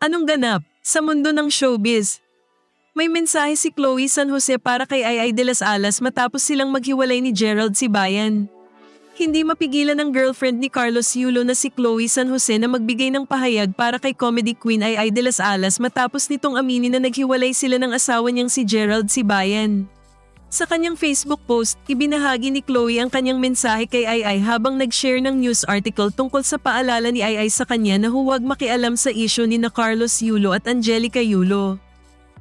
Anong ganap sa mundo ng showbiz? May mensahe si Chloe San Jose para kay Ay de las Alas matapos silang maghiwalay ni Gerald Sibayan. Hindi mapigilan ng girlfriend ni Carlos Yulo na si Chloe San Jose na magbigay ng pahayag para kay comedy queen Ay de las Alas matapos nitong aminin na naghiwalay sila ng asawa niyang si Gerald Sibayan. Sa kanyang Facebook post, ibinahagi ni Chloe ang kanyang mensahe kay Ai habang nag-share ng news article tungkol sa paalala ni Ai sa kanya na huwag makialam sa isyo ni na Carlos Yulo at Angelica Yulo.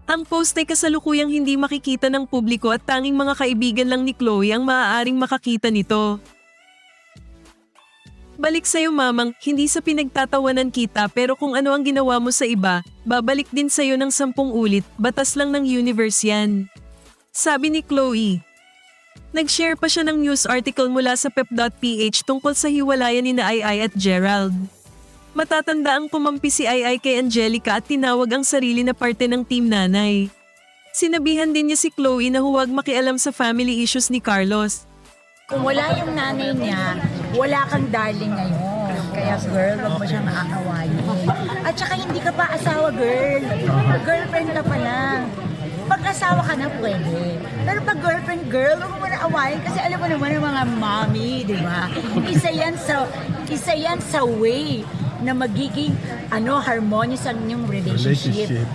Ang post ay kasalukuyang hindi makikita ng publiko at tanging mga kaibigan lang ni Chloe ang maaaring makakita nito. Balik sa'yo mamang, hindi sa pinagtatawanan kita pero kung ano ang ginawa mo sa iba, babalik din sa'yo ng sampung ulit, batas lang ng universe yan. Sabi ni Chloe. Nag-share pa siya ng news article mula sa pep.ph tungkol sa hiwalayan ni na at Gerald. Matatanda ang kumampi si Ai kay Angelica at tinawag ang sarili na parte ng team nanay. Sinabihan din niya si Chloe na huwag makialam sa family issues ni Carlos. Kung wala yung nanay niya, wala kang darling ngayon. Kaya girl, wag mo siyang aawayin. At saka hindi ka pa asawa, girl. Girlfriend ka pa lang. Pag asawa ka na, pwede. Pero pag girlfriend, girl, huwag mo na awayin kasi alam mo naman ang mga mommy, di ba? Isa yan sa, isa yan sa way na magiging ano harmonious ang inyong relationship. Relationship.